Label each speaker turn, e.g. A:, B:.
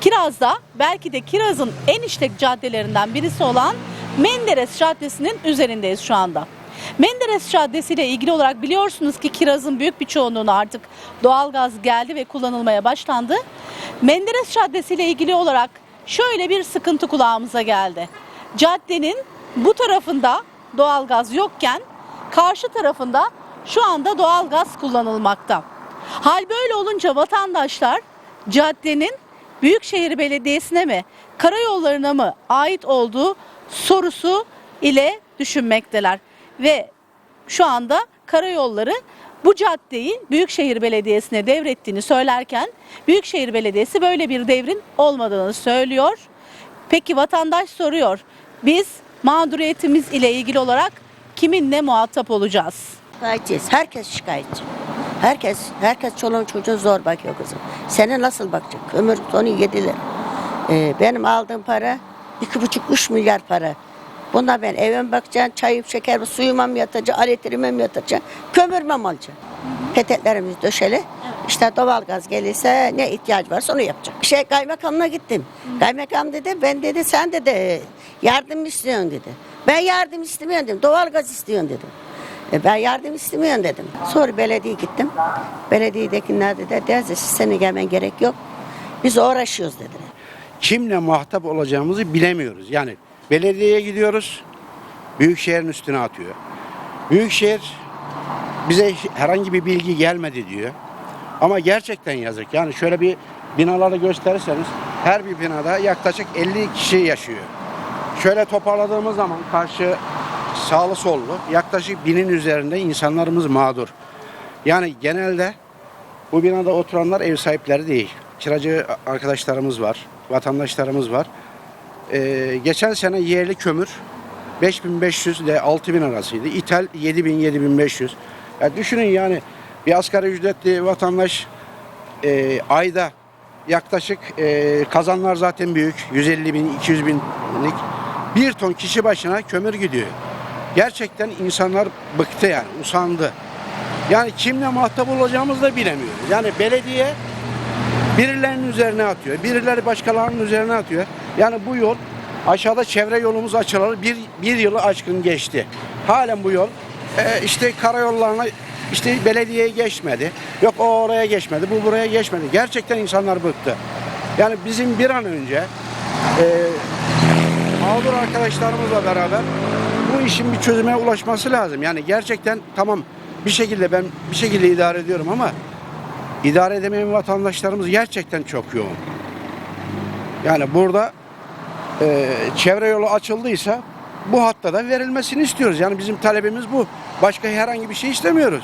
A: Kiraz'da belki de Kiraz'ın en işlek caddelerinden birisi olan Menderes Caddesi'nin üzerindeyiz şu anda. Menderes Caddesi ile ilgili olarak biliyorsunuz ki Kiraz'ın büyük bir çoğunluğuna artık doğalgaz geldi ve kullanılmaya başlandı. Menderes Caddesi ile ilgili olarak şöyle bir sıkıntı kulağımıza geldi. Caddenin bu tarafında doğalgaz yokken karşı tarafında şu anda doğalgaz kullanılmakta. Hal böyle olunca vatandaşlar caddenin Büyükşehir Belediyesi'ne mi, karayollarına mı ait olduğu sorusu ile düşünmekteler. Ve şu anda karayolları bu caddeyi Büyükşehir Belediyesi'ne devrettiğini söylerken Büyükşehir Belediyesi böyle bir devrin olmadığını söylüyor. Peki vatandaş soruyor. Biz mağduriyetimiz ile ilgili olarak kiminle muhatap olacağız?
B: Şikayetçiyiz. Herkes şikayetçi. Herkes, herkes çoluğun çocuğun zor bakıyor kızım. Seni nasıl bakacak? Kömür tonu yediler. Ee, benim aldığım para iki buçuk üç milyar para. Buna ben evime bakacağım, çayım, şeker, suyuma mı yatacağım, elektriğime mi yatacağım, kömürme mi alacağım? Peteklerimiz döşeli. İşte doğalgaz gelirse ne ihtiyaç varsa onu yapacak. Şey kaymakamına gittim. Kaymakam dedi ben dedi sen dedi yardım istiyorsun dedi. Ben yardım istemiyorum dedim. Doğalgaz istiyorsun dedim. E ben yardım istemiyorum dedim. Sonra belediye gittim. Belediyedekiler dedi teyze siz senin gelmen gerek yok. Biz uğraşıyoruz dediler.
C: kimle muhatap olacağımızı bilemiyoruz. Yani belediyeye gidiyoruz, büyükşehirin üstüne atıyor. Büyükşehir bize herhangi bir bilgi gelmedi diyor. Ama gerçekten yazık. Yani şöyle bir binaları gösterirseniz her bir binada yaklaşık 50 kişi yaşıyor. Şöyle toparladığımız zaman karşı sağlı sollu yaklaşık binin üzerinde insanlarımız mağdur. Yani genelde bu binada oturanlar ev sahipleri değil. Kiracı arkadaşlarımız var, vatandaşlarımız var. Ee, geçen sene yerli kömür 5500 ile 6000 arasıydı. İthal 7000 7500. Ya düşünün yani bir asgari ücretli vatandaş e, ayda yaklaşık e, kazanlar zaten büyük 150 bin 200 binlik bir ton kişi başına kömür gidiyor. Gerçekten insanlar bıktı yani usandı. Yani kimle muhatap olacağımızı da bilemiyoruz. Yani belediye birilerinin üzerine atıyor. Birileri başkalarının üzerine atıyor. Yani bu yol aşağıda çevre yolumuz açılalı bir, bir yılı aşkın geçti. Halen bu yol e, işte karayollarına işte belediyeye geçmedi. Yok o oraya geçmedi, bu buraya geçmedi. Gerçekten insanlar bıktı. Yani bizim bir an önce e, mağdur arkadaşlarımızla beraber bu işin bir çözüme ulaşması lazım. Yani gerçekten tamam bir şekilde ben bir şekilde idare ediyorum ama idare edemeyen vatandaşlarımız gerçekten çok yoğun. Yani burada e, çevre yolu açıldıysa bu hatta da verilmesini istiyoruz. Yani bizim talebimiz bu. Başka herhangi bir şey istemiyoruz.